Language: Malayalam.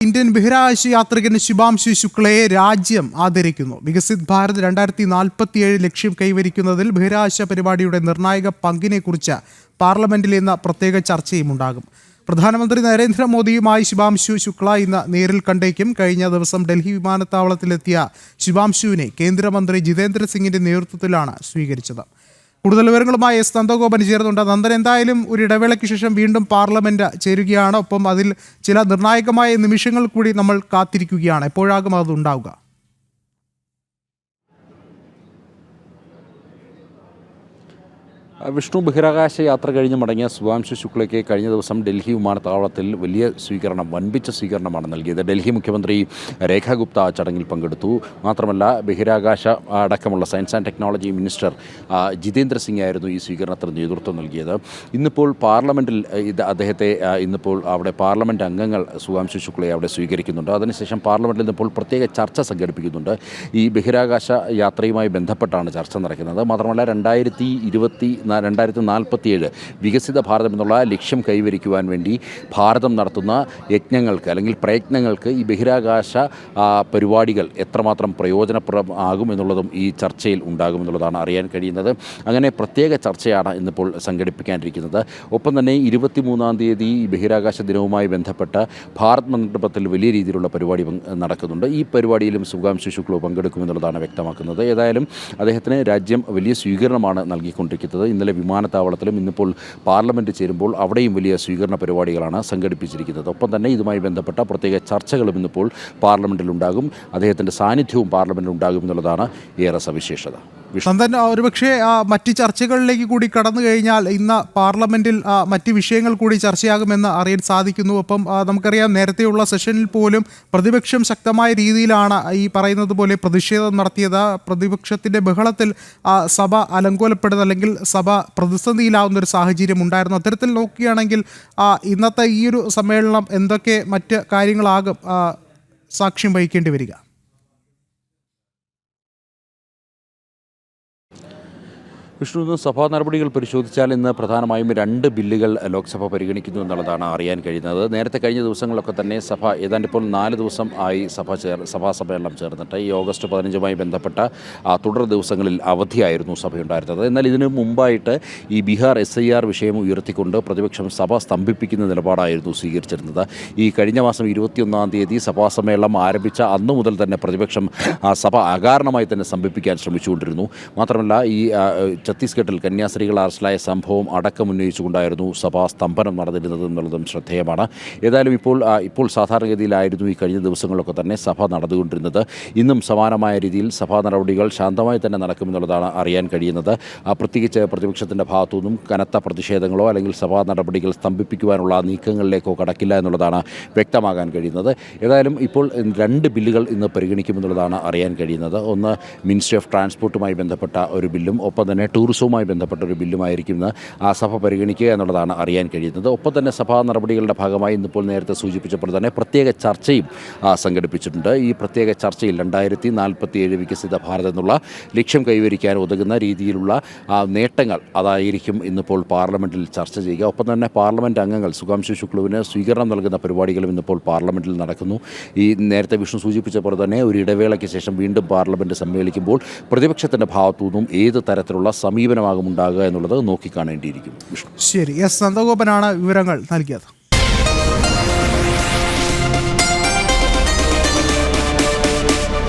ഇന്ത്യൻ ബഹിരാകാശ യാത്രികൻ ശുഭാംശു ശുക്ലയെ രാജ്യം ആദരിക്കുന്നു. വികസിത് ഭാരത് രണ്ടായിരത്തി നാൽപ്പത്തിയേഴ് ലക്ഷ്യം കൈവരിക്കുന്നതിൽ ബഹിരാകാശ പരിപാടിയുടെ നിർണായക പങ്കിനെക്കുറിച്ച് പാർലമെന്റിൽ ഇന്ന് പ്രത്യേക ചർച്ചയും ഉണ്ടാകും. പ്രധാനമന്ത്രി നരേന്ദ്രമോദിയുമായി ശുഭാംശു ശുക്ല ഇന്ന് നേരിൽ കണ്ടേക്കും. കഴിഞ്ഞ ദിവസം ഡൽഹി വിമാനത്താവളത്തിലെത്തിയ ശുഭാംശുവിനെ കേന്ദ്രമന്ത്രി ജിതേന്ദ്ര സിംഗിന്റെ നേതൃത്വത്തിലാണ് സ്വീകരിച്ചത്. കൂടുതൽ വിവരങ്ങളുമായി എസ് നന്ദഗോപൻ ചേർന്നുണ്ട് നന്ദൻ എന്തായാലും ഒരു ഇടവേളയ്ക്ക് ശേഷം വീണ്ടും പാർലമെന്റ് ചേരുകയാണ്. ഒപ്പം അതിൽ ചില നിർണായകമായ നിമിഷങ്ങൾ കൂടി നമ്മൾ കാത്തിരിക്കുകയാണ്. എപ്പോഴാകും അത് ഉണ്ടാവുക വിഷ്ണു ബഹിരാകാശ യാത്ര കഴിഞ്ഞ് മടങ്ങിയ സുഭാംശു ശുക്ലയ്ക്ക് കഴിഞ്ഞ ദിവസം ഡൽഹി വിമാനത്താവളത്തിൽ വലിയ സ്വീകരണം വൻപിച്ച സ്വീകരണമാണ് നൽകിയത്. ഡൽഹി മുഖ്യമന്ത്രി രേഖാ ഗുപ്ത ചടങ്ങിൽ പങ്കെടുത്തു. മാത്രമല്ല ബഹിരാകാശ അടക്കമുള്ള science and technology minister Jitendra Singh ആയിരുന്നു ഈ സ്വീകരണത്തിന് നേതൃത്വം നൽകിയത്. ഇന്നിപ്പോൾ പാർലമെന്റിൽ ഇത് അദ്ദേഹത്തെ ഇന്നിപ്പോൾ അവിടെ പാർലമെന്റ് അംഗങ്ങൾ സുഭാംശു ശുക്ലയെ അവിടെ സ്വീകരിക്കുന്നുണ്ട്. അതിനുശേഷം പാർലമെന്റിൽ ഇന്നിപ്പോൾ പ്രത്യേക ചർച്ച സംഘടിപ്പിക്കുന്നുണ്ട്. ഈ ബഹിരാകാശ യാത്രയുമായി ബന്ധപ്പെട്ടാണ് ചർച്ച നടക്കുന്നത്. മാത്രമല്ല രണ്ടായിരത്തി രണ്ടായിരത്തി നാൽപ്പത്തിയേഴ് വികസിത ഭാരതം എന്നുള്ള ലക്ഷ്യം കൈവരിക്കുവാൻ വേണ്ടി ഭാരതം നടത്തുന്ന യജ്ഞങ്ങൾക്ക് അല്ലെങ്കിൽ പ്രയത്നങ്ങൾക്ക് ഈ ബഹിരാകാശ പരിപാടികൾ എത്രമാത്രം പ്രയോജനപ്രദം ആകും എന്നുള്ളതും ഈ ചർച്ചയിൽ ഉണ്ടാകും എന്നുള്ളതാണ് അറിയാൻ കഴിയുന്നത്. അങ്ങനെ പ്രത്യേക ചർച്ചയാണ് ഇന്നിപ്പോൾ സംഘടിപ്പിക്കാനിരിക്കുന്നത്. ഒപ്പം തന്നെ ഇരുപത്തിമൂന്നാം തീയതി ഈ ബഹിരാകാശ ദിനവുമായി ബന്ധപ്പെട്ട് ഭാരത് മണ്ഡപത്തിൽ വലിയ രീതിയിലുള്ള പരിപാടി നടക്കുന്നുണ്ട്. ഈ പരിപാടിയിലും സുഖാംശു ശിശുക്കളോ പങ്കെടുക്കുമെന്നുള്ളതാണ് വ്യക്തമാക്കുന്നത്. ഏതായാലും അദ്ദേഹത്തിന് രാജ്യം വലിയ സ്വീകരണമാണ് നൽകിക്കൊണ്ടിരിക്കുന്നത്. ഇന്നലെ വിമാനത്താവളത്തിലും ഇന്നിപ്പോൾ പാർലമെന്റ് ചേരുമ്പോൾ അവിടെയും വലിയ സ്വീകരണ പരിപാടികളാണ് സംഘടിപ്പിച്ചിരിക്കുന്നത്. ഒപ്പം തന്നെ ഇതുമായി ബന്ധപ്പെട്ട പ്രത്യേക ചർച്ചകളും ഇന്നിപ്പോൾ പാർലമെന്റിലുണ്ടാകും അദ്ദേഹത്തിന്റെ സാന്നിധ്യവും പാർലമെന്റിലുണ്ടാകും എന്നുള്ളതാണ് ഏറെ സവിശേഷത. നന്ദൻ ഒരുപക്ഷെ മറ്റ് ചർച്ചകളിലേക്ക് കൂടി കടന്നു കഴിഞ്ഞാൽ ഇന്ന് പാർലമെന്റിൽ മറ്റ് വിഷയങ്ങൾ കൂടി ചർച്ചയാകുമെന്ന് അറിയാൻ സാധിക്കുന്നു. ഒപ്പം നമുക്കറിയാം നേരത്തെയുള്ള സെഷനിൽ പോലും പ്രതിപക്ഷം ശക്തമായ രീതിയിലാണ് ഈ പറയുന്നത് പോലെ പ്രതിഷേധം നടത്തിയത്. പ്രതിപക്ഷത്തിന്റെ ബഹളത്തിൽ സഭ അലങ്കോലപ്പെടുന്ന അല്ലെങ്കിൽ സഭ പ്രതിസന്ധിയിലാവുന്ന ഒരു സാഹചര്യം ഉണ്ടായിരുന്നു. അത്തരത്തിൽ നോക്കുകയാണെങ്കിൽ ഇന്നത്തെ ഈ ഒരു സമ്മേളനം എന്തൊക്കെ മറ്റ് കാര്യങ്ങളാകും സാക്ഷ്യം വഹിക്കേണ്ടി വരിക? വിഷ്ണു സഭാ നടപടികൾ പരിശോധിച്ചാൽ ഇന്ന് പ്രധാനമായും രണ്ട് ബില്ലുകൾ ലോക്സഭ പരിഗണിക്കുന്നു എന്നുള്ളതാണ് അറിയാൻ കഴിയുന്നത്. നേരത്തെ കഴിഞ്ഞ ദിവസങ്ങളിലൊക്കെ തന്നെ സഭ ഏതാണ്ട് ഇപ്പോൾ നാല് ദിവസം ആയി സഭ ചേർ സഭാ സമ്മേളനം ചേർന്നിട്ട് ഈ ഓഗസ്റ്റ് പതിനഞ്ചുമായി ബന്ധപ്പെട്ട തുടർ ദിവസങ്ങളിൽ അവധിയായിരുന്നു സഭയുണ്ടായിരുന്നത്. എന്നാൽ ഇതിനു മുമ്പായിട്ട് ഈ ബീഹാർ എസ് ഐ ആർ വിഷയം ഉയർത്തിക്കൊണ്ട് പ്രതിപക്ഷം സഭ സ്തംഭിപ്പിക്കുന്ന നിലപാടായിരുന്നു സ്വീകരിച്ചിരുന്നത്. ഈ കഴിഞ്ഞ മാസം ഇരുപത്തിയൊന്നാം തീയതി സഭാ സമ്മേളനം ആരംഭിച്ച അന്നു മുതൽ തന്നെ പ്രതിപക്ഷം സഭ അകാരണമായി തന്നെ സ്തംഭിപ്പിക്കാൻ ശ്രമിച്ചുകൊണ്ടിരുന്നു. മാത്രമല്ല ഈ ഛത്തീസ്ഗഡിൽ കന്യാസ്ത്രീകൾ അറസ്റ്റിലായ സംഭവം അടക്കം ഉന്നയിച്ചുകൊണ്ടായിരുന്നു സഭാ സ്തംഭനം നടന്നിരുന്നത് എന്നുള്ളതും ശ്രദ്ധേയമാണ്. ഏതായാലും ഇപ്പോൾ ഇപ്പോൾ സാധാരണഗതിയിലായിരുന്നു ഈ കഴിഞ്ഞ ദിവസങ്ങളിലൊക്കെ തന്നെ സഭ നടന്നുകൊണ്ടിരുന്നത്. ഇന്നും സമാനമായ രീതിയിൽ സഭാ നടപടികൾ ശാന്തമായി തന്നെ നടക്കുമെന്നുള്ളതാണ് അറിയാൻ കഴിയുന്നത്. പ്രത്യേകിച്ച് പ്രതിപക്ഷത്തിന്റെ ഭാഗത്തുനിന്നും കനത്ത പ്രതിഷേധങ്ങളോ അല്ലെങ്കിൽ സഭാ നടപടികൾ സ്തംഭിപ്പിക്കുവാനുള്ള നീക്കങ്ങളിലേക്കോ കടക്കില്ല എന്നുള്ളതാണ് വ്യക്തമാകാൻ കഴിയുന്നത്. ഏതായാലും ഇപ്പോൾ രണ്ട് ബില്ലുകൾ ഇന്ന് പരിഗണിക്കുമെന്നുള്ളതാണ് അറിയാൻ കഴിയുന്നത്. ഒന്ന് മിനിസ്ട്രി ഓഫ് ട്രാൻസ്പോർട്ടുമായി ബന്ധപ്പെട്ട ഒരു ബില്ലും ഒപ്പം തന്നെ ടൂറിസവുമായി ബന്ധപ്പെട്ട ഒരു ബില്ലുമായിരിക്കും ഇന്ന് ആ സഭ പരിഗണിക്കുക എന്നുള്ളതാണ് അറിയാൻ കഴിയുന്നത്. ഒപ്പം തന്നെ സഭാ നടപടികളുടെ ഭാഗമായി ഇന്നിപ്പോൾ നേരത്തെ സൂചിപ്പിച്ചപ്പോൾ തന്നെ പ്രത്യേക ചർച്ചയും സംഘടിപ്പിച്ചിട്ടുണ്ട്. ഈ പ്രത്യേക ചർച്ചയിൽ രണ്ടായിരത്തി നാൽപ്പത്തി ഏഴ് വികസിത ഭാരതം എന്നുള്ള ലക്ഷ്യം കൈവരിക്കാൻ ഉതകുന്ന രീതിയിലുള്ള നേട്ടങ്ങൾ അതായിരിക്കും ഇന്നിപ്പോൾ പാർലമെന്റിൽ ചർച്ച ചെയ്യുക. ഒപ്പം തന്നെ പാർലമെന്റ് അംഗങ്ങൾ സുഖാംശു ശുക്ലുവിന് സ്വീകരണം നൽകുന്ന പരിപാടികളും ഇന്നിപ്പോൾ പാർലമെന്റിൽ നടക്കുന്നു. ഈ നേരത്തെ വിഷ്ണു സൂചിപ്പിച്ച പോലെ തന്നെ ഒരു ഇടവേളയ്ക്ക് ശേഷം വീണ്ടും പാർലമെന്റ് സമ്മേളിക്കുമ്പോൾ പ്രതിപക്ഷത്തിന്റെ ഭാഗത്തു നിന്നും ഏത് തരത്തിലുള്ള സമീപനമാകും ഉണ്ടാകുക എന്നുള്ളത് നോക്കിക്കാണേണ്ടിയിരിക്കും ശരി. എസ്. നന്ദഗോപനാണ് വിവരങ്ങൾ നൽകിയത്.